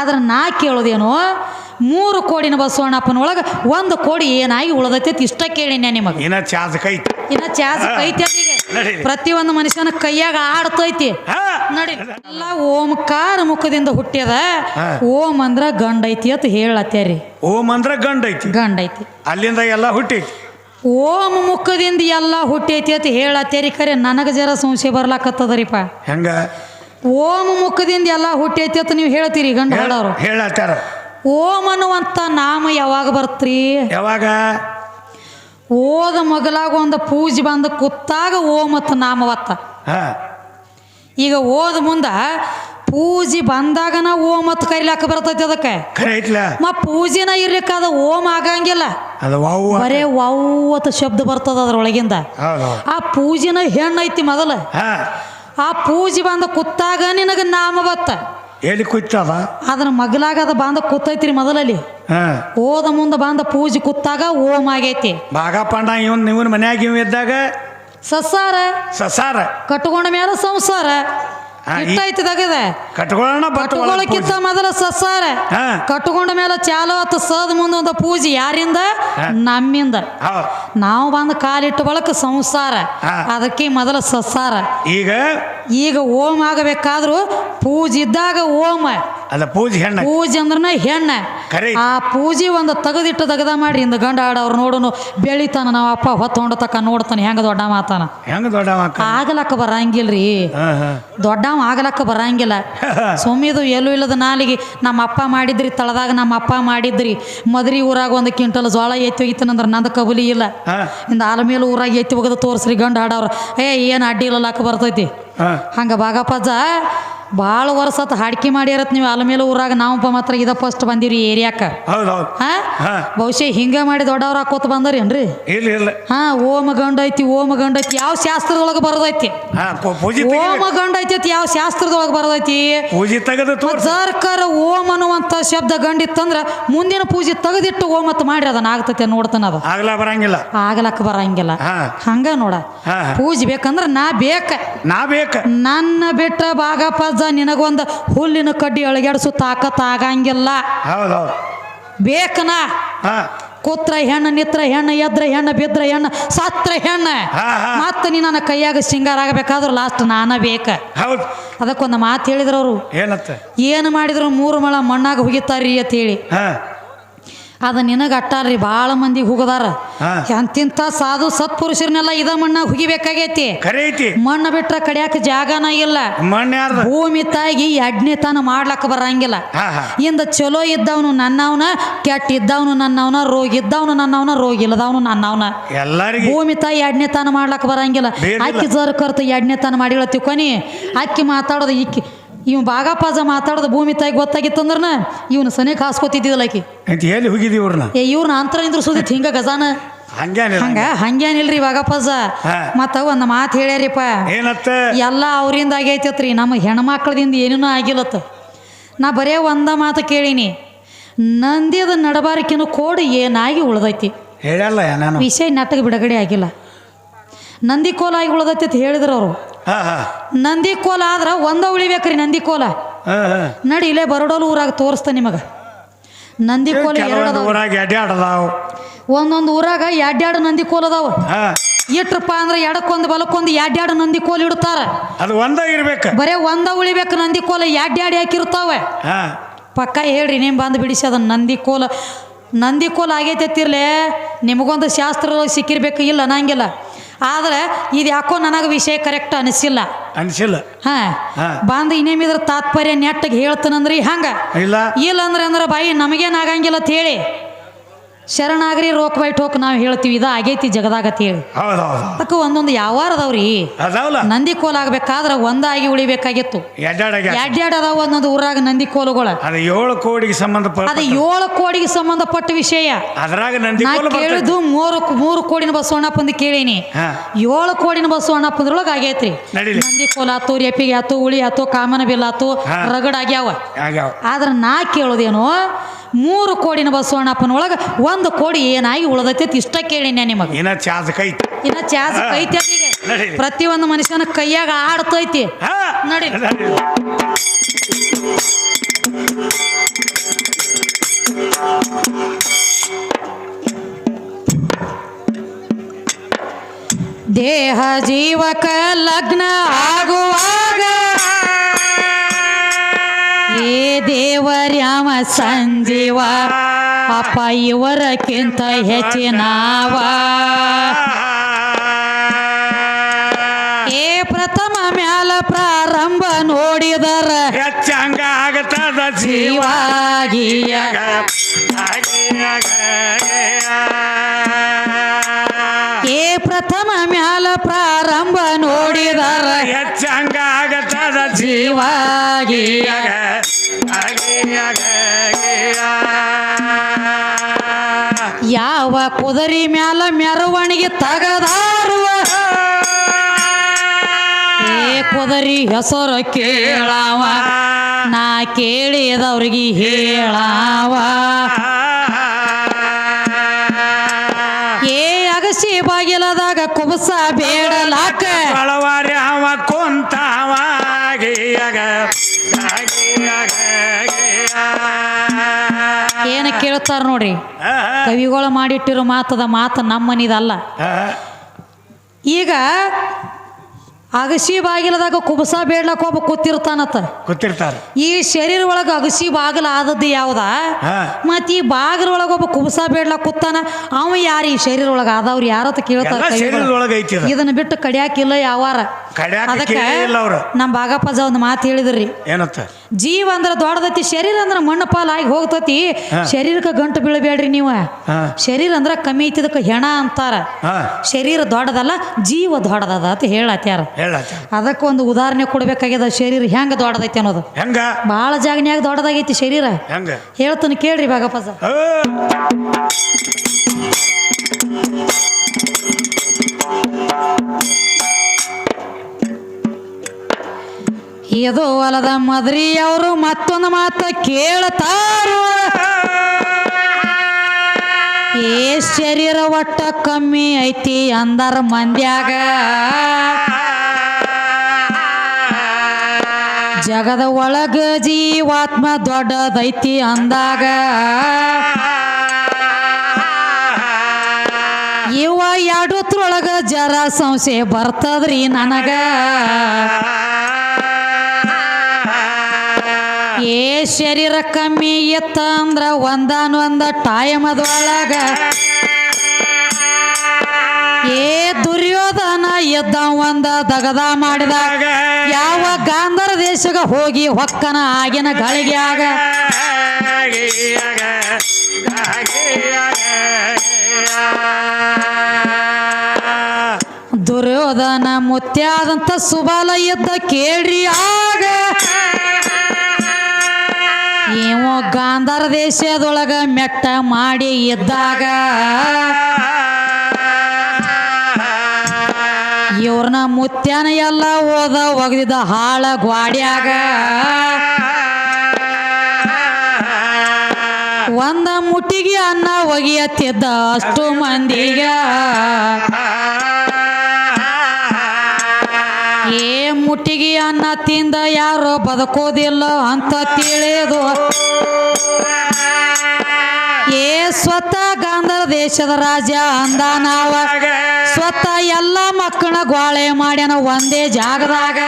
ಆದ್ರೆ ನಾ ಕೇಳೋದೇನು ಮೂರು ಕೋಡಿನ ಬಸವಣ್ಣಪ್ಪನ ಒಳಗೆ ಒಂದು ಕೋಡಿ ಏನಾಗಿ ಉಳದೈತೆ ಇಷ್ಟ ಕೇಳಿನ ನಿಮಗೆ. ಇನ್ನ ಇನ್ನ ಚಾಸ್ ಕೈತಿ ಅಲ್ಲಿಗೆ ನಡಿ. ಪ್ರತಿಯೊಂದು ಮನುಷ್ಯನ ಕೈಯಾಗ ಆಡ್ತೈತಿ. ನೋಡಿ. ಎಲ್ಲ ಓಂಕಾರ ಮುಖದಿಂದ ಹುಟ್ಟ್ಯದ. ಓಂ ಅಂದ್ರ ಗಂಡ ಐತಿ ಅಂತ ಹೇಳತ್ತೇರಿ. ಓಂ ಅಂದ್ರ ಗಂಡ ಐತಿ ಗಂಡ ಐತಿ ಅಲ್ಲಿಂದ ಎಲ್ಲ ಹುಟ್ಟೈತಿ. ಓಂ ಮುಖದಿಂದ ಎಲ್ಲ ಹುಟ್ಟೈತಿ ಅಂತ ಹೇಳತ್ತೇರಿ. ಖರೆ ನನಗೆ ಜರ ಸಂಶಯ ಬರ್ಲಾಕತ್ತದರಿಪ್ಪ ಹೆಂಗ? ಓಂ ಮುಖದಿಂದ ಎಲ್ಲ ಹುಟ್ಟೈತಿ ಅಂತ ನೀವು ಹೇಳ್ತೀರಿ ಗಂಡ ಹೇಳೋರು ಹೇಳತ್ತಾರ. ಓಂ ಅನ್ನುವಂಥ ನಾಮ ಯಾವಾಗ ಬರ್ತ್ರಿ? ಯಾವಾಗ? ಓದ ಮಗಲಾಗ ಒಂದು ಪೂಜೆ ಬಂದು ಕುತ್ತಾಗ ಓಂ ಅಂತ ನಾಮವತ್ತ ಈಗ ಓದ ಮುಂದ ಪೂಜೆ ಬಂದಾಗನ ಓಂ ಅಂತ ಕರಿಲಾಕ ಬರ್ತೈತಿ ಅದಕ್ಕೆ. ಮ ಪೂಜೆನ ಇರ್ಲಿಕ್ಕಾದ ಓಂ ಆಗಂಗಿಲ್ಲ. ಬರೇ ವಾವ್ ವಾವತ್ತ ಶಬ್ದ ಬರ್ತದ ಅದ್ರೊಳಗಿಂದ. ಆ ಪೂಜೆನ ಹೆಣ್ಣೈತಿ ಮೊದಲ. ಆ ಪೂಜೆ ಬಂದ ಕುತ್ತಾಗ ನಿನಗೆ ನಾಮ ಬತ್ತ. ಎಲ್ಲಿ ಕುಯ್ತದ ಅದನ್ನ ಮಗಲಾಗದ ಬಂದ ಕೂತೈತ್ರಿ ಮೊದಲಲ್ಲಿ. ಹಾ. ಓದ ಮುಂದ ಬಂದ ಪೂಜೆ ಕುತ್ತಾಗ ಓಮ್ ಆಗೈತಿ. ಬಾಗಪ್ಪಣ್ಣ ಇವನ್ ಇವನ್ ಮನ್ಯಾಗ ಇವ್ ಇದ್ದಾಗ? ಸಸಾರ ಸಸಾರ ಕಟ್ಕೊಂಡ ಮೇಲೆ ಸಂಸಾರ. ಕಟ್ಕೊಳ್ಳೋಣ ಕಟ್ಕೊಳ್ಳೋಕ್ಕಿಂತ ಮೊದಲ ಸಸಾರ. ಕಟ್ಕೊಂಡ ಮೇಲೆ ಚಾಲು ಹತ್ತು ಸದ್ ಮುಂದೆ ಒಂದು ಪೂಜೆ. ಯಾರಿಂದ? ನಮ್ಮಿಂದ. ನಾವು ಬಂದು ಕಾಲಿಟ್ಟು ಬಳಕ ಸಂಸಾರ. ಅದಕ್ಕೆ ಮೊದಲ ಸಸಾರ ಈಗ? ಈಗ ಓಂ ಆಗಬೇಕಾದ್ರೂ ಪೂಜೆ ಇದ್ದಾಗ ಓಂ ಅದ ಪೂಜೆ ಹೆಣ್ಣ. ಪೂಜೆ ಅಂದ್ರನ ಹೆಣ್ಣ. ಆ ಪೂಜೆ ಒಂದು ತೆಗೆದಿಟ್ಟು ತೆಗೆದ ಮಾಡಿ ಇಂದ ಗಂಡ ಆಡವ್ರು ನೋಡೋನು ಬೆಳಿತಾನ ನಾವು ಅಪ್ಪ ಹೊತ್ತೊಂಡ ತಕ್ಕ ನೋಡ್ತಾನೆ ಹೆಂಗ ದೊಡ್ಡ ಮಾತಾನ ಹೆಂಗ ದೊಡ್ಡ ಆಗಲಕ್ಕ ಬರಂಗಿಲ್ರಿ. ದೊಡ್ಡವ ಆಗಲಕ್ಕ ಬರಂಗಿಲ್ಲ. ಸುಮ್ಮಿದು ಎಲ್ಲೂ ಇಲ್ಲದ ನಾಲಿಗೆ ನಮ್ಮ ಅಪ್ಪ ಮಾಡಿದ್ರಿ ತಳದಾಗ ನಮ್ಮ ಅಪ್ಪ ಮಾಡಿದ್ರಿ. ಮದ್ರಿ ಊರಾಗ ಒಂದು ಕ್ವಿಂಟಲ್ ಜೋಳ ಎತ್ತಿ ಒಗಿತಾನಂದ್ರೆ ನಂದ ಕಬುಲಿ ಇಲ್ಲ. ಇಂದ ಆಲಮೇಲೆ ಊರಾಗ ಎತ್ತಿ ಹೋಗದ ತೋರಿಸ್ರಿ ಗಂಡ ಆಡವ್ರ ಏ ಏನು ಅಡ್ಡಿ ಇಲ್ಲಲಾಕ ಬರ್ತೈತಿ. ಹಂಗ ಬಾಗಪ್ಪಜ್ಜ ಭಾಳ ವರ್ಷ ಹಾಡ್ಕಿ ಮಾಡ್ಯಾರತ್ ನೀವು. ಆಲಮೇಲೆ ಊರಾಗ ನಾವು ಮಾತ್ರ ಇದ ಫಸ್ಟ್ ಬಂದಿರಿ ಏರಿಯಾಕ ಹೌದ್ ಹೌದ್. ಹಾ? ಹಾ. ಬಹುಶಃ ಹಿಂಗ ಮಾಡಿ ದೊಡ್ಡವ್ರ ಹಾಕೋತ ಬಂದರೇನ್ರಿ? ಇಲ್ಲ ಇಲ್ಲ. ಹಾ ಓಮ ಗಂಡ ಐತಿ ಓಮ ಗಂಡ ಐತಿ ಯಾವ ಶಾಸ್ತ್ರದೊಳಗೆ ಬರೋದೈತಿ? ಹಾ ಪೂ- ಪೂಜೆ ಓಮ ಗಂಡ ಐತಿ ಯಾವ ಶಾಸ್ತ್ರದೊಳಗೆ ಬರೋದೈತಿ? ಪೂಜೆ ತೆಗೆದು ತೋರ್ಸ. ಸರ್ಕಾರ ಓಂ ಅನ್ನುವಂತ ಶಬ್ದ ಗಂಡಿತ್ತಂದ್ರ ಮುಂದಿನ ಪೂಜೆ ತೆಗೆದಿಟ್ಟು ಅಂತ ಮಾಡ್ರಿ ಅದನ್ನ ಆಗ್ತತೆ ನೋಡ್ತಾನ ಅದು. ಆಗ್ಲಾ ಬರಂಗಿಲ್ಲ. ಆಗ್ಲಕ್ಕ ಬರಂಗಿಲ್ಲ. ಹಾ. ಹಂಗ ನೋಡ. ಹಾ. ಪೂಜೆ ಬೇಕಂದ್ರ ನಾ ಬೇಕ. ನಾ ಬೇಕ. ನನ್ನ ಬಿಟ್ಟ ಬಾಗಪ್ಪಜ್ಜ ನಿನಗೊಂದು ಹುಲ್ಲಿನ ಕಡ್ಡಿ ಅಳಗ್ಯಾಡ್ಸು ತಾಕತ್ ಆಗಂಗಿಲ್ಲ. ಹೌದ್ ಹೌದ್. ಬೇಕನ? ಕೂತ್ರ ಹೆಣ್ಣು ನಿತ್ರ ಹೆಣ್ಣು ಎದ್ರ ಹೆಣ್ಣು ಬಿದ್ರ ಹೆಣ್ಣು ಸಾತ್ರ ಹೆಣ್ಣು. ಮತ್ತೆ ನೀ ನನ್ನ ಕೈಯಾಗ ಸಿಂಗಾರ ಆಗಬೇಕಾದ್ರೆ ಲಾಸ್ಟ್ ನಾನ ಬೇಕ. ಹೌದ್. ಅದಕ್ಕೊಂದು ಮಾತು ಹೇಳಿದ್ರು ಅವರು. ಏನು ಮಾಡಿದ್ರು ಮೂರು ಮಳ ಮಣ್ಣಾಗ ಹೋಗಿತಾರ್ರಿ ಅಂತ ಹೇಳಿ ಅದು ನಿನಗೆ ಅಟ್ಟಾರ್ರಿ ಭಾಳ ಮಂದಿ ಹುಗದಾರ. ಎಂತಿಂಥ ಸಾಧು ಸತ್ಪುರುಷರನ್ನೆಲ್ಲ ಇದ ಮಣ್ಣಾಗ ಹುಗಿಬೇಕಾಗೈತಿ. ಮಣ್ಣ ಬಿಟ್ರ ಕಡಿಯಾಕ ಜಾಗನ ಇಲ್ಲ. ಭೂಮಿ ತಾಗಿ ಭೂಮಿ ತಾನ ಎಡ್ನೆತನ ಮಾಡ್ಲಕ್ಕ ಬರಂಗಿಲ್ಲ ಇಂದ ಚಲೋ ಇದ್ದವನು ನನ್ನವನ ಕೆಟ್ಟ ಇದ್ದವನು ನನ್ನವನ ರೋಗ ಇದ್ದವನು ನನ್ನವನ ರೋಗ ಇಲ್ಲದವನು ನನ್ನವನ. ಭೂಮಿ ತಾಯಿ ಎಡ್ನೆತನ ಮಾಡ್ಲಕ್ಕ ಬರಂಗಿಲ್ಲ. ಅಕ್ಕಿ ಜರ್ ಕರ್ತ ಎಡ್ನೆತನ ಮಾಡಿಗಳ ತಿಕ್ಕೊನಿ ಅಕ್ಕಿ ಮಾತಾಡೋದು ಇಕ್ಕಿ ಇವ್ ಬಾಗಾಪಾಜ ಮಾತಾಡೋದು ಭೂಮಿ ತಾಯಿ ಗೊತ್ತಾಗಿತ್ತಂದ್ರನ ಇವನು ಸನಿ ಕಾಸ್ಕೋತಿದ್ದಿಲ್ಲ ಆಕಿ. ಅಂತ ಎಲ್ಲಿ ಇವ್ರನ್ನ? ಏ ಇವ್ರನ್ನ ಅಂತರ ನಿಂದ್ರ ಸುದಿತ್ ಹಿಂಗ ಗಜಾನ. ಹಂಗೇನಿಲ್ಲ ಹಂಗ ಹಂಗೇನಿಲ್ರಿ ಬಾಗಪ್ಪಾಜ. ಮತ್ತ ಒಂದು ಮಾತು ಹೇಳ್ಯಾರಿಪ್ಪ. ಏನತ್ತ? ಎಲ್ಲ ಅವರಿಂದ ಆಗೈತತ್ರಿ ನಮ್ಮ ಹೆಣ್ಮಕ್ಳದಿಂದ ಏನೇನೂ ಆಗಿಲ್ಲತ್ತ. ನಾ ಬರೇ ಒಂದ ಮಾತು ಕೇಳೀನಿ. ನಂದಿದ ನಡಬಾರಕಿನ ಕೋಡ್ ಏನಾಗಿ ಉಳ್ದೈತಿ? ಹೇಳಲ್ಲ ನಾನು ವಿಷಯ ನಾಟಕ ಬಿಡುಗಡೆ ಆಗಿಲ್ಲ. ನಂದಿ ಕೋಲ ಆಗಿ ಉಳ್ದೈತಿ ಅಂತ ಹೇಳಿದ್ರು ಅವರು. ನಂದಿ ಕೋಲ ಆದ್ರೆ ಒಂದ ಉಳಿಬೇಕ್ರಿ ನಂದಿ ಕೋಲ. ನಡಿ ಇಲ್ಲೇ ಬರಡೋಲು ಊರಾಗ ತೋರಿಸ್ತಾ ನಿಮಗ. ನಂದಿ ಕೋಲ ಎರಡು ಊರಾಗ ಒಂದೊಂದು ಊರಾಗ ಎರಡೆರಡು ನಂದಿ ಕೋಲ್ ಅದಾವ. ಇಟ್ರಪ್ಪ ಅಂದ್ರೆ ಎಡಕ್ಕೊಂದು ಬಲಕ್ಕೊಂದು ಎರಡೆರಡು ನಂದಿ ಕೋಲ್ ಇಡ್ತಾರ. ಅದು ಒಂದ ಇರ್ಬೇಕು. ಬರೇ ಒಂದ ಉಳಿಬೇಕು ನಂದಿ ಕೋಲ ಎರಡೆರಡು ಹಾಕಿರ್ತಾವೆ ಪಕ್ಕ ಹೇಳ್ರಿ ನೀನು ಬಂದು ಬಿಡಿಸಿ ಅದನ್ನ ನಂದಿ ಕೋಲ. ನಂದಿ ಕೋಲ ಆಗೈತಿರ್ಲೆ ನಿಮಗೊಂದು ಶಾಸ್ತ್ರ ಸಿಕ್ಕಿರ್ಬೇಕು ಇಲ್ಲ ಅನ್ನಂಗಿಲ್ಲ. ಆದ್ರೆ ಇದು ಯಾಕೋ ನನಗೆ ವಿಷಯ ಕರೆಕ್ಟ್ ಅನಿಸಿಲ್ಲ. ಅನಿಸಿಲ್ಲ. ಹಾ. ಬಂದು ಇನ್ನೇಮಿದ್ರ ತಾತ್ಪರ್ಯ ನೆಟ್ಟಗೆ ಹೇಳ್ತಾನಂದ್ರಿ ಹಂಗ? ಇಲ್ಲ. ಇಲ್ಲ ಅಂದ್ರೆ ಅಂದ್ರೆ ಬಾಯಿ ನಮಗೇನಾಗಂಗಿಲ್ಲ ಅಂತ ಹೇಳಿ. ಶರಣಾಗ್ರಿ ರೋಕ್ ಬೈ ಟೋಕ್ ನಾವು ಹೇಳ್ತೀವಿ ಇದು ಆಗೈತಿ ಜಗದಾಗ ಅಂತ ಹೇಳಿ. ಅದಕ್ಕೆ ಒಂದೊಂದು ಯಾವಾರ ಅದಾವ್ರಿ ಅದಾವಲ್ಲ ನಂದಿ ಕೋಲ್ ಆಗ್ಬೇಕಾದ್ರೆ ಒಂದಾಗಿ ಉಳಿಬೇಕಾಗಿತ್ತು. ಎಡ್ಡಾಡಾಗ ಎರಡೆರಡು ಅದಾವ ಒಂದೊಂದು ಊರಾಗ ನಂದಿ ಕೋಲುಗಳ ಅದು ಏಳು ಕೋಡಿಗೆ ಸಂಬಂಧಪಟ್ಟ ಅದು ಏಳು ಕೋಡಿಗೆ ಸಂಬಂಧಪಟ್ಟ ವಿಷಯ. ಅದ್ರಾಗ ನಂದಿ ನಾ ಕೋಲು ಬರ್ತೈತಿ. ಕೇಳಿದ್ದು ಮೂರು ಮೂರು ಕೋಡಿನ ಬಸವಣ್ಣಪ್ಪಂದು ಕೇಳೀನಿ. ಹಾ. ಏಳು ಕೋಡಿನ ಬಸವಣ್ಣಪ್ಪಂದ್ರೊಳಗೆ ಆಗೈತ್ರಿ. ನಡೀಲಿ. ನಂದಿ ಕೋಲ ಆತು ರೆಪಿಗೆ ಆತು ಉಳಿ ಆತು ಕಾಮನ ಬಿಲ್ ಆತು ಹಾ. ರಗಡ್ ಆಗ್ಯಾವ. ಆದ್ರೆ ನಾ ಕೇಳೋದೇನು ಮೂರು ಕೋಡಿನ ಬಸವಣ್ಣಪ್ಪನೊಳಗೆ ಒಂದು ಕೋಡಿ ಏನಾಗಿ ಉಳದೈತಿ ಇಷ್ಟ ಕೇಳಿನ ನಿಮಗೆ. ಇನ್ನ ಇನ್ನ ಪ್ರತಿಯೊಂದು ಮನುಷ್ಯನ ಕೈಯಾಗ ಆಡ್ತೈತಿ. ನಡಿ. ದೇಹ ಜೀವಕ ಲಗ್ನ ಆಗುವಾಗ ದೇವರ್ಯಾಮ ಸಂಜೀವ ಅಪ್ಪ ಇವರಕ್ಕಿಂತ ಹೆಚ್ಚಿನವ. ಏ ಪ್ರಥಮ ಮ್ಯಾಲ ಪ್ರಾರಂಭ ನೋಡಿದರ ಹೆಚ್ಚಂಗ ಆಗತದ ಜೀವ. ಜೀವಾಗಿಯ ಏ ಪ್ರಥಮ ಮ್ಯಾಲ ಪ್ರಾರಂಭ ನೋಡಿದರ ಹೆಚ್ಚಂಗ ಆಗತದ ಜೀವ. ಜೀವಾಗಿಯ ಯಾವ ಕುದರಿ ಮ್ಯಾಲ ಮೆರವಣಿಗೆ ತಗದಾರುವ ಏ ಕುದರಿ ಹೆಸರು ಕೇಳಾವ ನಾ ಕೇಳಿದವ್ರಿಗೆ ಹೇಳಾವ. ಏ ಅಗಸಿ ಬಾಗಿಲದಾಗ ಕುಬಸ ಬೇಡಲಾಕ. ಬಳವಾರಿ ಅವ ಕುಂತಾವ ಗಿಯಗ ಏನ ಕೇಳ್ತಾರ ನೋಡ್ರಿ ಕವಿಗಳು ಮಾಡಿಟ್ಟಿರೋ ಮಾತದ ಮಾತು ನಮ್ಮನಿದಲ್ಲ. ಈಗ ಅಗಸಿ ಬಾಗಿಲದಾಗ ಕುಬಸ ಬೇಡ್ಲಕ್ಕ ಒಬ್ಬ ಕೂತಿರ್ತಾನತ್ತ ಕೂತಿರ್ತಾರ. ಈ ಶರೀರ ಒಳಗ ಅಗಸಿ ಬಾಗಿಲ ಆದದ್ದು ಯಾವ್ದ. ಮತ್ ಈ ಬಾಗಿಲ ಒಳಗ ಒಬ್ಬ ಕುಬಸ ಬೇಡ್ಲಕ್ಕ ಕೂತಾನ ಅವ ಯಾರ ಈ ಶರೀರ ಒಳಗ ಆದವ್ರು ಯಾರತ್ತ ಕೇಳ್ತಾರ ಐತಿ. ಇದನ್ನ ಬಿಟ್ಟು ಕಡಿಯಾಕಿಲ್ಲ ಯಾವಾರ. ಅದಕ್ಕೆ. ನಮ್ಮ ಬಾಗಪ್ಪಜ ಒಂದು ಮಾತು ಹೇಳಿದ್ರಿ. ಏನತ್ತ ಜೀವ ಅಂದ್ರ ದೊಡ್ಡದೈತಿ ಶರೀರ ಅಂದ್ರ ಮಣ್ಣು ಪಾಲಾಗಿ ಹೋಗ್ತತಿ. ಹಾ. ಶರೀರಕ್ಕೆ ಗಂಟು ಬೀಳಬೇಡ್ರಿ ನೀವು. ಶರೀರ ಅಂದ್ರ ಕಮ್ಮಿ ಐತಿದಕ್ಕೆ ಹೆಣ ಅಂತಾರ. ಶರೀರ ದೊಡ್ಡದಲ್ಲ ಜೀವ ದೊಡ್ಡದದ ಅಂತ ಹೇಳತ್ಯಾರ. ಹೇಳತ್ತ ಅದಕ್ಕೆ ಒಂದು ಉದಾಹರಣೆ ಕೊಡಬೇಕಾಗ್ಯದ ಶರೀರ ಹೆಂಗ ದೊಡ್ಡದೈತಿ ಅನ್ನೋದು. ಹೆಂಗ? ಭಾಳ ಜಾಗನ್ಯಾಗ ದೊಡ್ಡದಾಗೈತಿ ಶರೀರ. ಹೆಂಗ? ಹೇಳ್ತಾನೆ ಕೇಳ್ರಿ ಬಾಗಪ್ಪ ಇದು ಹೊಲದ ಮದ್ರಿ ಅವರು ಮತ್ತೊಂದು ಮಾತು ಕೇಳ್ತಾರು. ಏ ಶರೀರ ಒಟ್ಟ ಕಮ್ಮಿ ಐತಿ ಅಂದಾರ ಮಂದ್ಯಾಗ. ಜಗದ ಒಳಗ ಜೀವಾತ್ಮ ದೊಡ್ಡದೈತಿ ಅಂದಾಗ ಇವ ಎರಡತ್ರೊಳಗ ಜರ ಸಂಶಯ ಬರ್ತದ್ರಿ ನನಗ. ಏ ಶರೀರ ಕಮ್ಮಿ ಇತ್ತ ಅಂದ್ರ ಒಂದಾನೊಂದ ಟೈಮದೊಳಗ ಏ ದುರ್ಯೋಧನ ಎದ್ದ ಒಂದ ದಗದ ಮಾಡಿದಾಗ ಯಾವ ಗಾಂಧಾರ ದೇಶಗ ಹೋಗಿ ಹೊಕ್ಕನ ಆಗಿನ ಗಳಿಗ್ಯಾಗ ದುರ್ಯೋಧನ ಮುತ್ಯಾದಂತ ಸುಬಾಲ ಎದ್ದ ಕೇಳಿ ಆಗ. ಇವ ಗಾಂಧಾರ ದೇಶದೊಳಗ ಮೆಟ್ಟ ಮಾಡಿ ಇದ್ದಾಗ ಇವ್ರನ್ನ ಮುತ್ಯಾನ ಎಲ್ಲ ಓದ ಒಗದಿದ್ದ ಹಾಳ ಗ್ವಾಡ್ಯಾಗ. ಒಂದ ಮುಟ್ಟಿಗೆ ಅನ್ನ ಒಗೆಯತ್ತಿದ್ದ ಅಷ್ಟು ಮಂದಿಗ. ಏ ಮುಟ್ಟಿಗೆ ಅನ್ನ ತಿಂದ ಯಾರೋ ಬದುಕೋದಿಲ್ಲ ಅಂತ ತಿಳಿದು ಏ ಸ್ವತಃ ಗಾಂಧರ ದೇಶದ ರಾಜ ಅಂದ ನಾವ. ಸ್ವತಃ ಎಲ್ಲ ಮಕ್ಕಳ ಗ್ವಾಳೆ ಮಾಡ್ಯಾನ ಒಂದೇ ಜಾಗದಾಗ.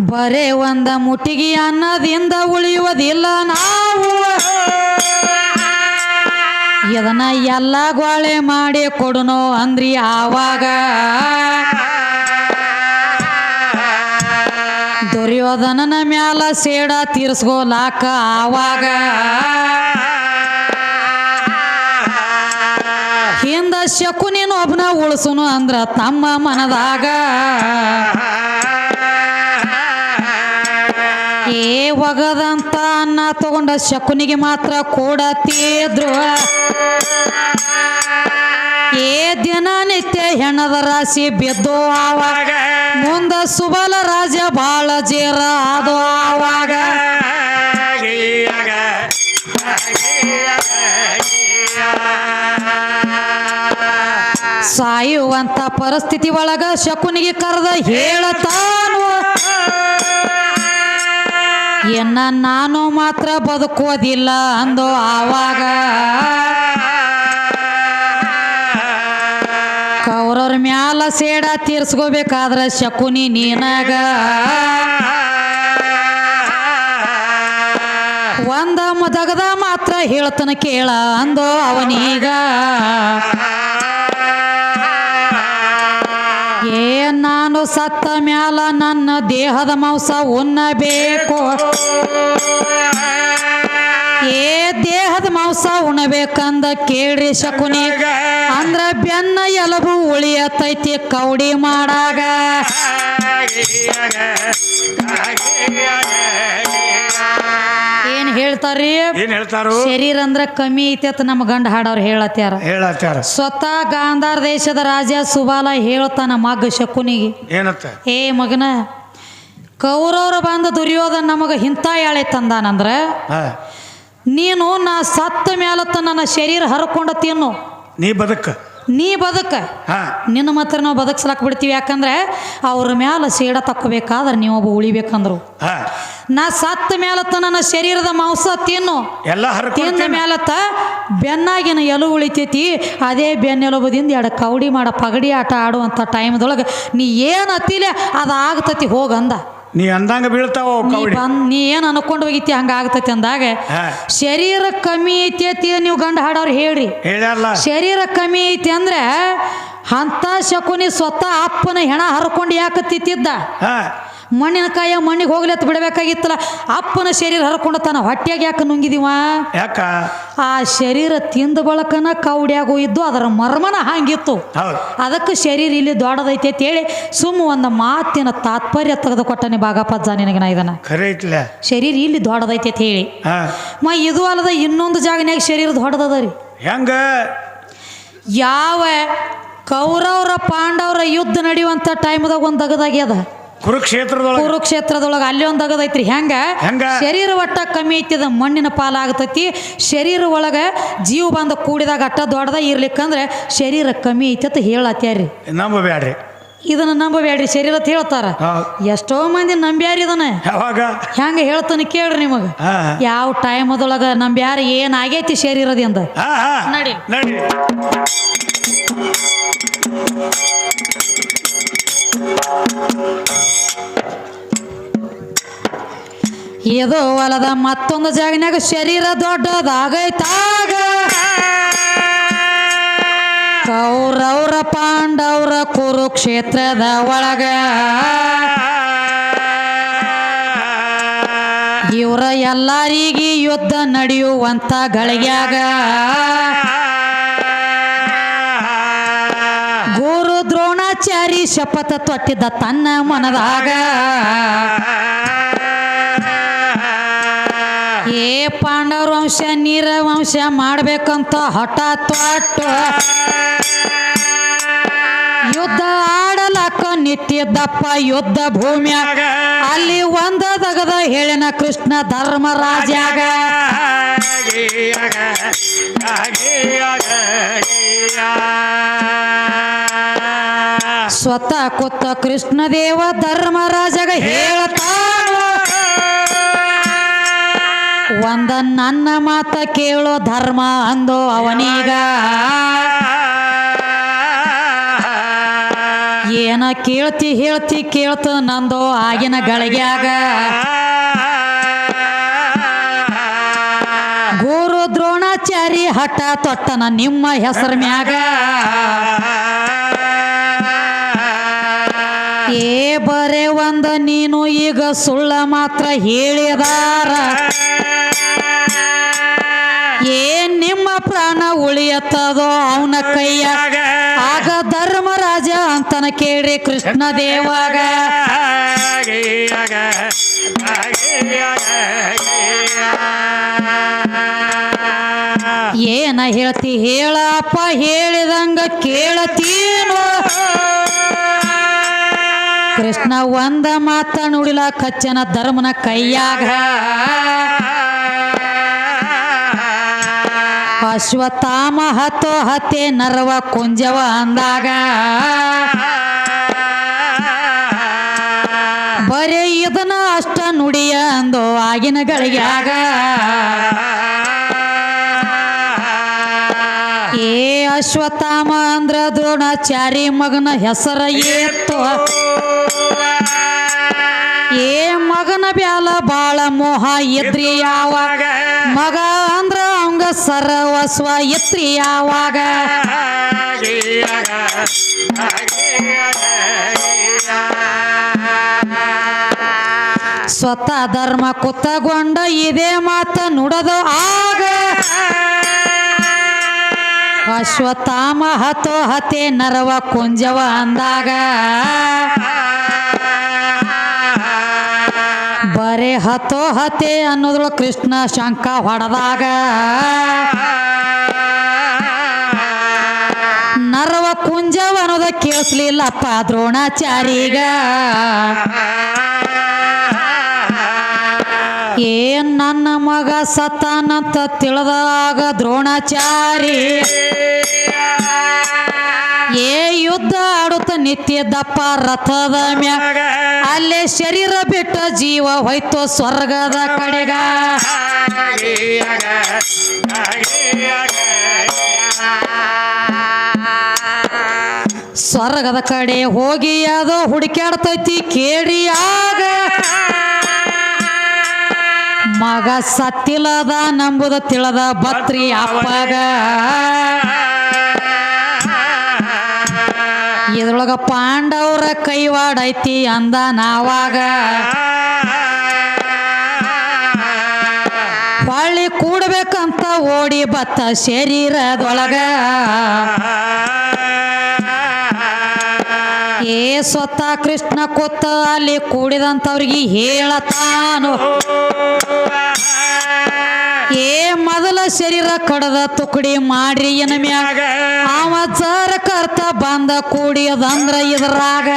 ಬರೇ ಒಂದ ಮುಟ್ಟಿಗೆ ಅನ್ನದಿಂದ ಉಳಿಯುವುದಿಲ್ಲ ನಾವು. ಇದನ್ನ ಎಲ್ಲ ಗ್ವಾಳೆ ಮಾಡಿ ಕೊಡುನೋ ಅಂದ್ರಿ ಆವಾಗ. ದುರ್ಯೋಧನನ ಮ್ಯಾಲ ಸೇಡ ತೀರ್ಸ್ಕೋಲಾಕ ಆವಾಗ ಹಿಂದ ಶಕುನಿನ ಒಬ್ನ ಉಳಿಸುನು ಅಂದ್ರ ತಮ್ಮ ಮನದಾಗ. ಏ ಒಗದಂತ ಅನ್ನ ತಗೊಂಡ ಶಕುನಿಗೆ ಮಾತ್ರ ಕೊಡತಿದ್ರು ಏ ದಿನನಿತ್ಯ ಹೆಣದ ರಾಶಿ ಬಿದ್ದು ಆವಾಗ ಮುಂದ ಸುಬಲ ರಾಜ ಬಾಳ ಜೇರ ಅದು ಆವಾಗ. ಸಾಯುವಂತ ಪರಿಸ್ಥಿತಿ ಒಳಗ ಶಕುನಿಗೆ ಕರೆದ ಹೇಳತಾನು. ಎನ್ನ ನಾನು ಮಾತ್ರ ಬದುಕೋದಿಲ್ಲ ಅಂದು ಆವಾಗ. ಸೇಡ ತೀರ್ಸ್ಕೋಬೇಕಾದ್ರ ಶಕುನಿ ನೀನಾಗ. ಒಂದ ಮದಗದ ಮಾತ್ರ ಹೇಳ್ತನ ಕೇಳ ಅಂದೋ ಅವನೀಗ. ಏ, ನಾನು ಸತ್ತ ಮ್ಯಾಲ ನನ್ನ ದೇಹದ ಮಾಂಸ ಉಣ್ಣಬೇಕು. ಏ, ದೇಹದ ಮಾಂಸ ಉಣಬೇಕಂದ ಕೇಳ್ರಿ ಶಕುನಿ. ಅಂದ್ರ ಬೆನ್ನ ಎಲಬು ಉಳಿಯತೈತಿ ಕೌಡಿ ಮಾಡಾಗ. ಏನ್ ಹೇಳ್ತಾರ್ರಿ? ಏನ್ ಹೇಳ್ತಾರು? ಶರೀರ ಅಂದ್ರ ಕಮ್ಮಿ ಐತಿ ಅಂತ ನಮ್ಮ ಗಂಡ ಹಾಡವ್ರು ಹೇಳತ್ಯಾರ. ಹೇಳತ್ತಾರ ಸ್ವತಃ ಗಾಂಧಾರ ದೇಶದ ರಾಜ ಸುಬಾಲ ಹೇಳ್ತಾನ ಮಗ ಶಕುನಿಗೆ. ಏನತ್ತ? ಏ ಮಗನ ಕೌರವ್ರು ಬಂದ ದುರ್ಯೋಧನ ನಮಗ ಹಿಂತ ಯಾಳೆ ತಂದಾನಂದ್ರ ನೀನು ನಾ ಸತ್ತ ಮೇಲತ್ತ ನನ್ನ ಶರೀರ ಹರ್ಕೊಂಡ ತಿನ್ನು. ನೀ ಬದುಕ. ನೀ ಬದುಕ. ಹಾ. ನಿನ್ನ ಮಾತ್ರ ನಾವು ಬದುಕ್ಸ್ಲಾಕ್ ಬಿಡ್ತೀವಿ. ಯಾಕಂದ್ರೆ ಅವ್ರ ಮ್ಯಾಲ ಸೇಡ ತಕ್ಕೋಬೇಕಾದ್ರೆ ನೀವೊಬ್ಬ ಉಳಿಬೇಕಂದ್ರು. ನಾ ಸತ್ತ ಮ್ಯಾಲತ್ತ ನನ್ನ ಶರೀರದ ಮಾಂಸ ತಿನ್ನು. ಎಲ್ಲ ತಿಂದ ಮ್ಯಾಲತ್ತ ಬೆನ್ನಾಗಿನ ಎಲು ಉಳಿತೈತಿ. ಅದೇ ಬೆನ್ನೆಲುಬದಿಂದ ಎರಡು ಕೌಡಿ ಮಾಡ ಪಗಡಿ ಆಟ ಆಡುವಂಥ ಟೈಮ್ದೊಳಗೆ ನೀ ಏನು ಹತ್ತಿಲೆ ಅದು ಆಗ್ತತಿ ಹೋಗಂದ. ನೀ ಅಂದಂಗ ಬೀಳ್ತಾವ ನೀ ಕವಡಿ? ಬಂದ್ ನೀ ಏನು ಅನ್ಕೊಂಡು ಹೋಗಿತಿ ಹಂಗ ಆಗ್ತೈತಿ ಅಂದಾಗ ಶರೀರ ಕಮ್ಮಿ ಐತಿ ಐತಿ ನೀವು ಗಂಡ ಹಾಡೋರು ಹೇಳ್ರಿ. ಹೇಳ್ಯಾರಲ್ಲ. ಶರೀರ ಕಮ್ಮಿ ಐತಿ ಅಂದ್ರೆ ಅಂತ ಶಕುನಿ ಸ್ವತಃ ಅಪ್ಪನ ಹೆಣ ಹರ್ಕೊಂಡು ಯಾಕೆ ತಿತ್ತಿದ್ದ ಹಾ. ಮಣ್ಣಿನ ಕಾಯ ಮಣ್ಣಿಗೆ ಹೋಗ್ಲತ್ ಬಿಡಬೇಕಾಗಿತ್ತಲ್ಲ ಅಪ್ಪನ ಶರೀರ ಹರ್ಕೊಂಡು ತಾನ ಹೊಟ್ಟೆಗೆ ಯಾಕೆ ನುಂಗಿದಿವ? ಯಾಕ? ಆ ಶರೀರ ತಿಂದ ಬಳಕನ ಕೌಡ್ಯಾಗ ಇದ್ದು ಅದರ ಮರ್ಮನ ಹಂಗಿತ್ತು. ಅದಕ್ಕೆ ಶರೀರ ಇಲ್ಲಿ ದೊಡ್ಡದೈತಿ ಅಂತ ಹೇಳಿ ಸುಮ್ಮ ಒಂದು ಮಾತಿನ ತಾತ್ಪರ್ಯ ತೆಗೆದುಕೊಟ್ಟನೆ ಭಾಗಪಜ್ಜ ನಿನಗೆ ನಾ ಇದನ್ನ. ಶರೀರ ಇಲ್ಲಿ ದೊಡ್ಡದೈತಿ ಅಂತ ಹೇಳಿ. ಮ ಇದು ಅಲ್ಲದ ಇನ್ನೊಂದು ಜಾಗನ್ಯಾಗ ಶರೀರ ದೊಡ್ಡದದ ರೀ. ಹೆಂಗ? ಯಾವ ಕೌರವರ ಪಾಂಡವರ ಯುದ್ಧ ನಡೆಯುವಂಥ ಟೈಮ್ದಾಗ ಒಂದು ದಗದಾಗ್ಯದ. ಕುರುಕ್ಷೇತ್ರದೊಳಗ. ಕುರುಕ್ಷೇತ್ರದೊಳಗೆ ಅಲ್ಲಿ ಒಂದು ಅಗದೈತ್ರಿ ಹೆಂಗ? ಹೆಂಗ? ಶರೀರ ಒಟ್ಟ ಕಮ್ಮಿ ಐತಿದ ಮಣ್ಣಿನ ಪಾಲಾಗತೈತಿ. ಶರೀರ ಒಳಗೆ ಜೀವ ಬಂದ ಕೂಡಿದಾಗ ಅಟ್ಟ ದೊಡ್ಡದ ಇರ್ಲಿಕ್ಕಂದ್ರೆ ಶರೀರ ಕಮ್ಮಿ ಐತಿ ಅಂತ ಹೇಳತ್ಯಾರ್ರಿ ನಂಬಬ್ಯಾಡ್ರಿ. ಇದನ್ನ ನಂಬಬೇಡ್ರಿ ಶರೀರ ಅಂತ ಹೇಳ್ತಾರ. ಹೌದ್. ಎಷ್ಟೋ ಮಂದಿ ನಂಬ್ಯಾರಿ ಇದನ್ನ. ಯಾವಾಗ? ಹೆಂಗ ಹೇಳ್ತಾನೆ ಕೇಳ್ರಿ ನಿಮಗೆ. ಹಾ. ಯಾವ ಟೈಮ್ ಅದೊಳಗ ನಂಬ್ಯಾರ ಏನಾಗೈತಿ ಶರೀರದಿಂದ? ಹಾ ಹಾ. ನಡಿ. ನಡಿ. ಇದು ಹೊಲದ ಮತ್ತೊಂದು ಜಾಗನ್ಯಾಗ ಶರೀರ ದೊಡ್ಡದಾಗೈತಾಗ. ಕೌರವ್ರ ಪಾಂಡವ್ರ ಕುರುಕ್ಷೇತ್ರದ ಒಳಗ ಇವರ ಎಲ್ಲರಿಗಿ ಯುದ್ಧ ನಡೆಯುವಂತ ಗಳಿಗ್ಯಾಗ ಗುರು ದ್ರೋಣಾಚಾರಿ ಶಪಥ ತೊಟ್ಟಿದ್ದ ತನ್ನ ಮನದಾಗ ಏ ಪಾಂಡವ್ರ ವಂಶ, ನೀರ ವಂಶ ಮಾಡ್ಬೇಕಂತ ಹಠ ತೊಟ್ಟು. ಯುದ್ಧ ಆಡಲಕ್ಕ ನಿತ್ಯದಪ್ಪ ಯುದ್ಧ ಭೂಮಿಯಾಗ. ಅಲ್ಲಿ ಒಂದ ತಗದ ಹೇಳಿನ ಕೃಷ್ಣ ಧರ್ಮರಾಜಾಗ ಸ್ವತಃ ಕೊತ್ತ ಕೃಷ್ಣದೇವ ಧರ್ಮರಾಜಗ ಹೇಳ್ತಾನ ಒಂದ ನನ್ನ ಮಾತ ಕೇಳೋ ಧರ್ಮ ಅಂದೋ ಅವನೀಗ. ಏನ ಕೇಳ್ತಿ ಹೇಳ್ತಿ ಕೇಳ್ತ ನಂದೋ ಆಗಿನ ಗಳಿಗ್ಯಾಗ. ಗುರು ದ್ರೋಣಾಚಾರಿ ಹಠ ತೊಟ್ಟನ ನಿಮ್ಮ ಹೆಸರ ಮ್ಯಾಗ. ಏ ಬರೇ ಒಂದ ನೀನು ಈಗ ಸುಳ್ಳ ಮಾತ್ರ ಹೇಳಿದಾರ. ಉಳಿಯತ್ತದೋ ಅವನ ಕೈಯಾಗ. ಆಗ ಧರ್ಮರಾಜ ಅಂತನ ಕೇಳ್ರಿ ಕೃಷ್ಣ ದೇವಾಗ. ಏನ ಹೇಳ್ತಿ? ಹೇಳಪ್ಪ ಹೇಳಿದಂಗ ಕೇಳತೀನೋ. ಕೃಷ್ಣ ಒಂದ ಮಾತ ನುಡಿಲ ಕಚ್ಚನ ಧರ್ಮನ ಕೈಯಾಗ. ಅಶ್ವತ್ಥಾಮ ಹತ್ತೆ ನರವ ಕುಂಜವ ಅಂದಾಗ. ಬರೇ ಇದನ್ನ ಅಷ್ಟ ನುಡಿಯ ಅಂದು ಆಗಿನ ಗಳಿಗಾಗ ಏ ಅಶ್ವತ್ಥಾಮ ಅಂದ್ರ ದ್ರೋಣಾಚಾರಿ ಮಗನ ಹೆಸರ ಏತ್ತು ಮಗನ ಬ್ಯಾಲ ಬಾಳ ಮೋಹ ಇದ್ರಿ ಯಾವಾಗ? ಮಗ ಅಂದ್ರ ಅವಂಗ ಸರ್ವಸ್ವ ಎತ್ರಿ ಯಾವಾಗ? ಸ್ವತಃ ಧರ್ಮ ಕುತ್ತಗೊಂಡ ಇದೇ ಮಾತ ನುಡದು ಆಗ. ಅಶ್ವತ್ಥಾಮ ಹತೋ ಹತೆ ನರವ ಕುಂಜವ ಅಂದಾಗ. ಬರೇ ಹತೋ ಹತೆ ಅನ್ನೋದ್ರೊಳ ಕೃಷ್ಣ ಶಂಕ ಹೊಡೆದಾಗ ನರವ ಕುಂಜವ ಅನ್ನೋದ ಕೇಳಿಸ್ಲಿಲ್ಲಪ್ಪ ದ್ರೋಣಾಚಾರಿಗ ಏನ್ ನನ್ನ ಮಗ ಸತ್ತಾನಂತ ತಿಳಿದಾಗ ದ್ರೋಣಾಚಾರಿ ಏ ಯುದ್ಧ ಆಡುತ್ತ ನಿತ್ಯದಪ್ಪ ರಥದ ಮ್ಯಾಗ ಅಲ್ಲೇ ಶರೀರ ಬಿಟ್ಟ ಜೀವ ಹೋಯ್ತು ಸ್ವರ್ಗದ ಕಡೆಗ. ಸ್ವರ್ಗದ ಕಡೆ ಹೋಗಿ ಅದು ಹುಡುಕ್ಯಾಡ್ತೈತಿ ಕೇಳಿಯಾಗ ಮಗ ಸತ್ತಿಲ್ಲದ ನಂಬುದ ತಿಳದ ಬತ್ರಿ ಅಪ್ಪಗ. ಇದ್ರೊಳಗ ಪಾಂಡವರ ಕೈವಾಡೈತಿ ಅಂದ ನಾವಾಗ. ಹೊಳ್ಳಿ ಕೂಡ್ಬೇಕಂತ ಓಡಿ ಬತ್ತ ಶರೀರದೊಳಗ. ಏ ಸ್ವತ ಕೃಷ್ಣ ಕೂತ ಅಲ್ಲಿ ಕೂಡಿದಂಥವ್ರಿಗೆ ಹೇಳತಾನು. ಶರೀರ ಕಡದ ತುಕಡಿ ಮಾಡ್ರಿ ಮ್ಯಾಗ. ಅವ ಜರ ಕರ್ತ ಬಂದ ಕೂಡಿಯದಂದ್ರ ಇದ್ರಾಗ.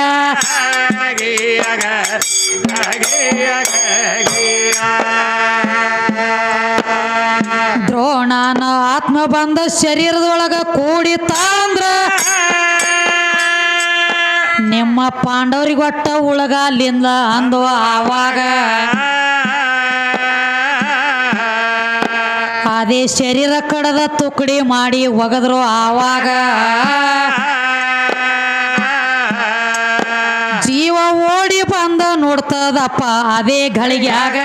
ದ್ರೋಣನ ಆತ್ಮ ಬಂದ ಶರೀರದೊಳಗ ಕೂಡಿತಾಂದ್ರ ನಿಮ್ಮ ಪಾಂಡವರಿಗೆ ಒಟ್ಟ ಉಳಗಾಲಿಂದ ಅಲ್ಲಿಂದ ಅಂದು ಆವಾಗ. ಅದೇ ಶರೀರ ಕಡದ ತುಕಡಿ ಮಾಡಿ ಒಗದ್ರು ಆವಾಗ ಜೀವ ಓಡಿ ಬಂದ ನೋಡ್ತದಪ್ಪ ಅದೇ ಗಳಿಗ್ಯಾಗ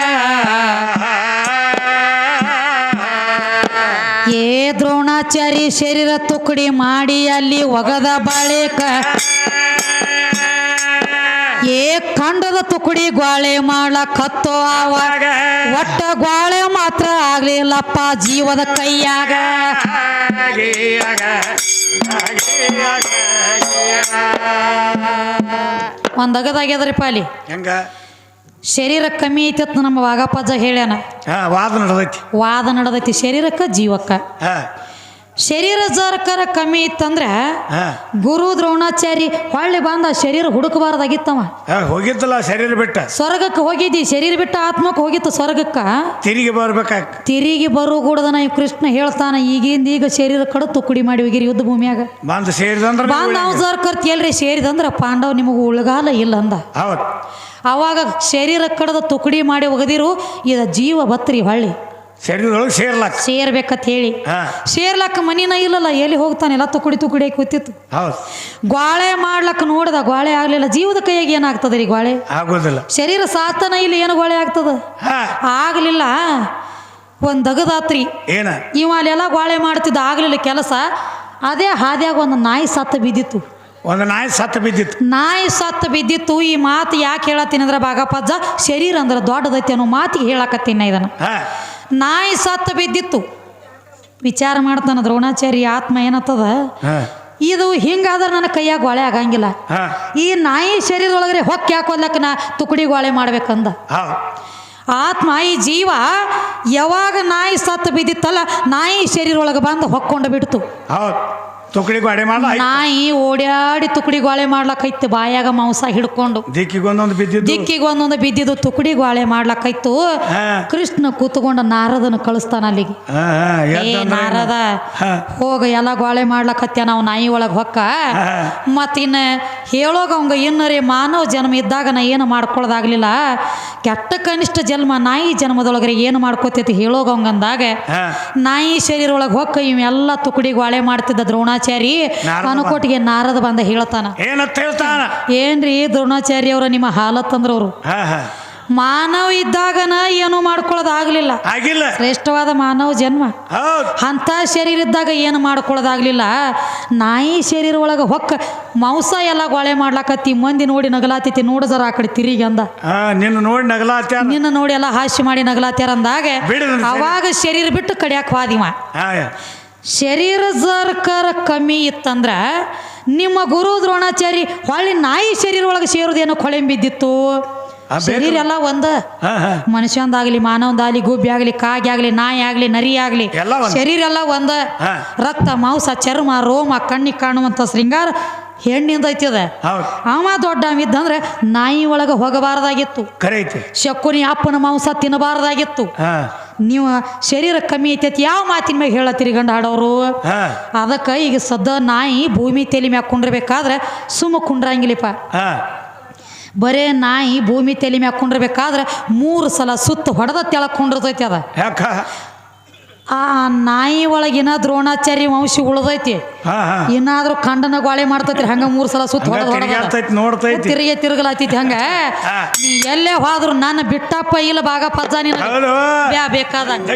ಏ ದ್ರೋಣಾಚಾರಿ ಶರೀರ ತುಕಡಿ ಮಾಡಿ ಅಲ್ಲಿ ಒಗದ ಬಳಿಕ ಏ ಕಂಡದ ತುಕುಡಿ ಗ್ವಾಳೆ ಕತ್ತೋ ಆವಾಗ ಒಟ್ಟ ಗ್ವಾಳೆ ಮಾತ್ರ ಆಗ್ಲಿಲ್ಲಪ್ಪ ಜೀವದ ಕೈಯಾಗ. ಒಂದ್ ಅಗದಾಗ್ಯದ್ರಿ ಪಾಲಿ ಹೆಂಗ? ಶರೀರ ಕಮ್ಮಿ ಐತಿ ನಮ್ಮ ವಾಗಪ್ಪಜ್ಜ ಹೇಳ್ಯಾನ. ವಾದ ನಡೆದೈತಿ. ವಾದ ನಡೆದೈತಿ. ಶರೀರಕ್ಕ ಜೀವಕ್ಕ. ಶರೀರ ಜರಕರ ಕಮ್ಮಿ ಇತ್ತಂದ್ರೆ ಗುರು ದ್ರೋಣಾಚಾರಿ ಹೊಳ್ಳಿ ಬಂದ ಶರೀರ ಹುಡುಕಬಾರ್ದಾಗಿತ್ತವ. ಹೋಗಿದ್ದಲ್ಲ ಶರೀರ ಬಿಟ್ಟ. ಸ್ವರ್ಗಕ್ಕೆ ಹೋಗಿದ್ದಿ ಶರೀರ ಬಿಟ್ಟ ಆತ್ಮಕ್ಕೆ ಹೋಗಿತ್ತು ಸ್ವರ್ಗಕ್ಕ. ತಿರುಗಿ ಬರ್ಬೇಕ? ತಿರುಗಿ ಬರು ಇವ್ ಕೃಷ್ಣ ಹೇಳ್ತಾನ ಈಗಿಂದ ಈಗ ಶರೀರ ಕಡ ತುಕುಡಿ ಮಾಡಿ ಹೋಗಿರಿ ಯುದ್ಧ ಭೂಮಿಯಾಗ. ಬಂದ ಸೇರಿದಂದ್ರ ಬಂದ ನಾವು ಜರ್ ಕರ್ತಿ ಎಲ್ರಿ ಸೇರಿದಂದ್ರ ಪಾಂಡವ್ ನಿಮಗೆ ಉಳಗಾಲ ಇಲ್ಲ ಅಂದ. ಅವಾಗ ಶರೀರ ಕಡದ ತುಕಡಿ ಮಾಡಿ ಒಗದಿರು ಇದ ಜೀವ ಬತ್ರಿ ಹೊಳ್ಳಿ. ಶರೀರದೊಳಗೆ ಸೇರ್ಲಾಕ. ಸೇರ್ಬೇಕಂತ ಹೇಳಿ. ಹಾ. ಸೇರ್ಲಕ್ಕ ಮನಿನ ಇಲ್ಲಲ್ಲ ಎಲ್ಲಿ ಹೋಗ್ತಾನೆ? ಎಲ್ಲ ತುಕುಡಿ ತುಕುಡಿ ಕೂತಿತ್ತು. ಹೌದು. ಗ್ವಾಳೆ ಮಾಡ್ಲಕ್ಕ ನೋಡ್ದ ಗ್ವಾಳೆ ಆಗ್ಲಿಲ್ಲ. ಜೀವದ ಕೈಯಾಗ ಏನಾಗ್ತದ ರೀ ಗ್ವಾಳೆ? ಆಗೋದಿಲ್ಲ. ಶರೀರ ಸಾತನ ಇಲ್ಲಿ ಏನು ಗ್ವಾಳೆ ಆಗ್ತದ? ಹಾ. ಆಗ್ಲಿಲ್ಲ. ಒಂದು ದಗದಾತ್ರಿ. ಏನ? ಇವ ಅಲ್ಲೆಲ್ಲ ಗ್ವಾಳೆ ಮಾಡ್ತಿದ್ದ ಆಗ್ಲಿಲ್ಲ ಕೆಲಸ. ಅದೇ ಹಾದ್ಯಾಗ ಒಂದು ನಾಯಿ ಸತ್ತ ಬಿದ್ದಿತ್ತು. ಒಂದು ನಾಯಿ ಸತ್ತು ಬಿದ್ದಿತ್ತು. ನಾಯಿ ಸತ್ತ ಬಿದ್ದಿತ್ತು. ಈ ಮಾತು ಯಾಕೆ ಹೇಳತ್ತೀನಿ ಅಂದ್ರೆ ಬಾಗಪ್ಪಜ್ಜ ಶರೀರ ಅಂದ್ರೆ ದೊಡ್ಡದೈತಿ ಅನ್ನೋ ಮಾತಿಗೆ ಹೇಳಕತ್ತೀನಿ ನಾ ಇದನ್ನು. ಹಾ. ನಾಯಿ ಸತ್ತು ಬಿದ್ದಿತ್ತು. ವಿಚಾರ ಮಾಡ್ತಾನ ದ್ರೋಣಾಚಾರಿ ಆತ್ಮ ಏನತ್ತದ? ಇದು ಹಿಂಗಾದ್ರೆ ನನ್ನ ಕೈಯಾಗ ಗೋಳೆ ಆಗಂಗಿಲ್ಲ. ಈ ನಾಯಿ ಶರೀರದೊಳಗರೆ ಹೊಕ್ಕಿ ಹಾಕೋದ್ಲಕ್ಕ ನಾ ತುಕಡಿ ಗೋಳೆ ಮಾಡ್ಬೇಕಂದ. ಆತ್ಮ ಈ ಜೀವ ಯಾವಾಗ ನಾಯಿ ಸತ್ತು ಬಿದ್ದಿತ್ತಲ್ಲ ನಾಯಿ ಶರೀರೊಳಗೆ ಬಂದು ಹೊಕ್ಕೊಂಡು ಬಿಡ್ತು. ತುಕಡಿ ಗಾಡಿ ಮಾಡ ನಾಯಿ ಓಡಾಡಿ ತುಕಡಿ ಗೋಳೆ ಮಾಡ್ಲಕ್ಕೈತಿ ಬಾಯಾಗ ಮಾಂಸ ಹಿಡ್ಕೊಂಡು. ದಿಕ್ಕಿಗೆ ಒಂದೊಂದು ಬಿದ್ದಿದ್ದು. ದಿಕ್ಕಿಗೆ ಒಂದೊಂದು ಬಿದ್ದಿದ್ದು ತುಕಡಿ ಗೋಳೆ ಮಾಡ್ಲಕ್ಕೈತು. ಕೃಷ್ಣ ಕೂತ್ಕೊಂಡು ನಾರದನ ಕಳಿಸ್ತಾನ ಅಲ್ಲಿಗೆ. ಹಾ ಹಾ ಏ ನಾರದ ಹಾ. ಹೋಗ ಎಲ್ಲ ಗೋಳೆ ಮಾಡ್ಲಕತ್ಯ ನಾವು ನಾಯಿ ಒಳಗೆ ಹೊಕ್ಕ. ಮತ್ತಿನ್ನ ಹೇಳೋಗ ಅವಂಗ ಇನ್ನರೇ ಮಾನವ ಜನ್ಮ ಇದ್ದಾಗ ನಾ ಏನು ಮಾಡ್ಕೊಳ್ಳೋದಾಗ್ಲಿಲ್ಲ ಕೆಟ್ಟ ಕನಿಷ್ಠ ಜನ್ಮ ನಾಯಿ ಜನ್ಮದೊಳಗ್ರೆ ಏನು ಮಾಡ್ಕೋತೈತಿ ಹೇಳೋಗ ಅವಂಗಂದಾಗ ಹಾ. ನಾಯಿ ಶರೀರ ಒಳಗೆ ಹೊಕ್ಕ ಇವೆಲ್ಲ ತುಕಡಿ ಗೋಳೆ ಮಾಡ್ತಿದ್ದ ದ್ರೋಣಾಚಾರಿ ಅನುಕೋಟಿಗೆ ನಾರದ ಬಂದ ಹೇಳ್ತಾನ. ಏನಂತ ಹೇಳ್ತಾನ? ಏನ್ರಿ ದ್ರೋಣಾಚಾರಿ ಅವ್ರ ನಿಮ್ಮ ಹಾಲತ್ತಂದ್ರವ್ರು ಮಾನವ ಇದ್ದಾಗನ ಏನು ಮಾಡ್ಕೊಳ್ಳೋದಾಗ್ಲಿಲ್ಲ ಆಗಿಲ್ಲ. ಶ್ರೇಷ್ಠವಾದ ಮಾನವ ಜನ್ಮ. ಅಂತ ಶರೀರ ಇದ್ದಾಗ ಏನು ಮಾಡ್ಕೊಳ್ಳೋದಾಗ್ಲಿಲ್ಲ ನಾಯಿ ಶರೀರ ಒಳಗೆ ಹೊಕ್ಕ ಮಾಂಸ ಎಲ್ಲ ಗೋಳೆ ಮಾಡ್ಲಾಕತ್ತಿ ಮಂದಿ ನೋಡಿ ನಗಲಾತೈತಿ ನೋಡ ಜರ ಆ ಕಡೆ ತಿರುಗಿ ಅಂದ. ನಿನ್ನ ನೋಡಿ ನಗಲಾತ್ಯ ನಿನ್ನ ನೋಡಿ ಎಲ್ಲ ಹಾಸ್ಯ ಮಾಡಿ ನಗಲಾತ್ಯಾರ ಅಂದಾಗ ಅವಾಗ ಶರೀರ ಬಿಟ್ಟು ಕಡಿಯಾಕ ವಾದಿವ ಹಾ. ಶರೀರ ಸರ್ಕಾರ ಕಮ್ಮಿ ಇತ್ತಂದ್ರೆ ನಿಮ್ಮ ಗುರು ದ್ರೋಣಾಚಾರಿ ಹೊಳ್ಳಿ ನಾಯಿ ಶರೀರ ಒಳಗೆ ಸೇರೋದೇನೋ ಕೊಳೆ ಬಿದ್ದಿತ್ತು. ಶರೀರ ಎಲ್ಲ ಒಂದ. ಮನುಷ್ಯಂದಾಗ್ಲಿ ಮಾನವಂದಾಗ್ಲಿ ಗುಬ್ಬಿ ಆಗ್ಲಿ ಕಾಗಿ ಆಗ್ಲಿ ನಾಯಿ ಆಗ್ಲಿ ನರಿ ಆಗ್ಲಿ. ಶರೀರ ಎಲ್ಲ ಒಂದ. ರಕ್ತ ಮಾಂಸ ಚರ್ಮ ರೋಮ ಕಣ್ಣಿಗೆ ಕಾಣುವಂತ ಶೃಂಗಾರ ಹೆಣ್ಣಿಂದ ಐತಿದ. ಅವ ದೊಡ್ಡ ಇದ್ದಂದ್ರೆ ನಾಯಿ ಒಳಗೆ ಹೋಗಬಾರ್ದಾಗಿತ್ತು. ಶಕುನಿ ಅಪ್ಪನ ಮಾಂಸ ತಿನ್ನಬಾರ್ದಾಗಿತ್ತು. ನೀವು ಶರೀರ ಕಮ್ಮಿ ಐತೈತಿ ಯಾವ ಮಾತಿನ ಮ್ಯಾಗ ಹೇಳತ್ತೀರಿ ಗಂಡ ಹಾಡೋರು? ಅದಕ್ಕೆ ಈಗ ಸದ್ದ ನಾಯಿ ಭೂಮಿ ತಲೆ ಮ್ಯಾಗ ಕುಂಡ್ರಬೇಕಾದ್ರೆ ಸುಮ್ಮ ಕುಂಡ್ರಂಗಿಲ್ಲಪ್ಪ ಬರೇ ನಾಯಿ ಭೂಮಿ ತಲೆ ಮ್ಯಾಗ ಕುಂಡ್ರಬೇಕಾದ್ರೆ ಮೂರು ಸಲ ಸುತ್ತ ಹೊಡೆದ ತೆಳಕ್ ಕುಂಡಿರ್ತೈತಿ ಅದ. ಆ ನಾಯಿ ಒಳಗಿನ ದ್ರೋಣಾಚಾರ್ಯ ವಂಶ ಉಳ್ದೈತಿ. ಇನ್ನಾದ್ರೂ ಖಂಡನ ಗೋಳೆ ಮಾಡ್ತೈತಿ ಹಂಗ ಮೂರು ಸಲ ಸುತ್ತ ತಿರುಗಿ ತಿರುಗಲಾತೈತಿ ಹಂಗ. ನೀ ಎಲ್ಲೇ ಹೋದ್ರು ನನ್ನ ಬಿಟ್ಟಪ್ಪ ಇಲ್ಲ ಭಾಗ ಪಜ್ಜ ನಿನಗೆ ಹೌದು ಬೇಕಾದಂಗ.